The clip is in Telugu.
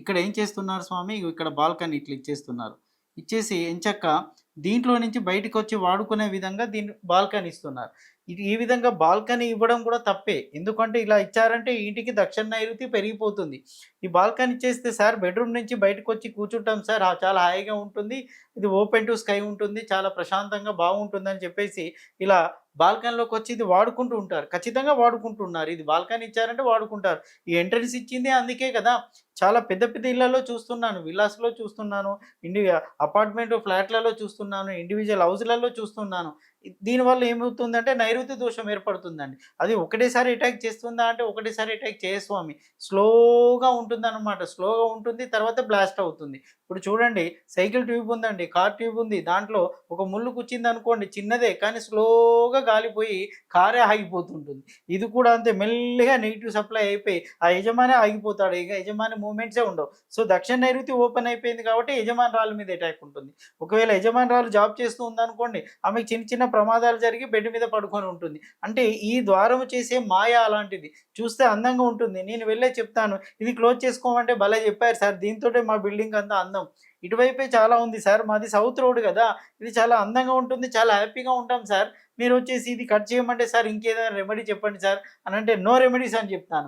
ఇక్కడ ఏం చేస్తున్నారు స్వామి? ఇక్కడ బాల్కనీ ఇట్లా ఇచ్చేస్తున్నారు. ఇచ్చేసి ఎంచక్క దీంట్లో నుంచి బయటకు వచ్చి వాడుకునే విధంగా దీన్ని బాల్కనీ ఇస్తున్నారు. ఇది ఈ విధంగా బాల్కనీ ఇవ్వడం కూడా తప్పే. ఎందుకంటే ఇలా ఇచ్చారంటే ఇంటికి దక్షిణ నైరుతి పెరిగిపోతుంది. ఈ బాల్కనీ ఇచ్చేస్తే సార్ బెడ్రూమ్ నుంచి బయటకు వచ్చి కూర్చుంటాం సార్. చాలా హాయిగా ఉంటుంది. ఇది ఓపెన్ టు స్కై ఉంటుంది. చాలా ప్రశాంతంగా బాగుంటుందని చెప్పేసి ఇలా బాల్కనీలోకి వచ్చి ఇది వాడుకుంటూ ఉంటారు. ఖచ్చితంగా వాడుకుంటున్నారు. ఇది బాల్కనీ ఇచ్చారంటే వాడుకుంటారు. ఈ ఎంట్రన్స్ ఇచ్చింది అందుకే కదా. చాలా పెద్ద పెద్ద ఇళ్ళలో చూస్తున్నాను. విల్లాస్లో చూస్తున్నాను. ఇండి అపార్ట్మెంట్ ఫ్లాట్లలో చూస్తున్నాను. ఇండివిజువల్ హౌస్లలో చూస్తున్నాను. దీనివల్ల ఏమవుతుందంటే నైరుతి దోషం ఏర్పడుతుందండి. అది ఒకటేసారి అటాక్ చేస్తుందా అంటే ఒకటేసారి అటాక్ చేయస్వామి స్లోగా ఉంటుందన్నమాట. స్లోగా ఉంటుంది తర్వాత బ్లాస్ట్ అవుతుంది. ఇప్పుడు చూడండి సైకిల్ ట్యూబ్ ఉందండి. కార్ ట్యూబ్ ఉంది. దాంట్లో ఒక ముళ్ళు కూర్చింది అనుకోండి చిన్నదే కానీ స్లోగా కాలిపోయి కారే ఆగిపోతుంటుంది. ఇది కూడా అంతే మెల్లిగా నెగిటివ్ సప్లై అయిపోయి ఆ యజమాని ఆగిపోతాడు. ఇక యజమాని మూమెంట్సే ఉండవు. సో దక్షిణ నైరుతి ఓపెన్ అయిపోయింది కాబట్టి యజమానురాల మీద అటాక్ ఉంటుంది. ఒకవేళ యజమానురాలు జాబ్ చేస్తూ ఉందనుకోండి ఆమెకి చిన్న చిన్న ప్రమాదాలు జరిగి బెడ్ మీద పడుకొని ఉంటుంది. అంటే ఈ ద్వారము చేసే మాయ అలాంటిది. చూస్తే అందంగా ఉంటుంది. నేను వెళ్ళే చెప్తాను. ఇది క్లోజ్ చేసుకోమంటే భలే చెప్పారు సార్. దీంతో మా బిల్డింగ్ అంతా అందం. ఇటువైపే చాలా ఉంది సార్. మాది సౌత్ రోడ్ కదా. ఇది చాలా అందంగా ఉంటుంది చాలా హ్యాపీగా ఉంటాం సార్. మీరు వచ్చేసి ఇది కట్ చేయమంటే సార్ ఇంకేదైనా రెమెడీ చెప్పండి సార్. అని అంటే నో రెమెడీస్ అని చెప్తాను.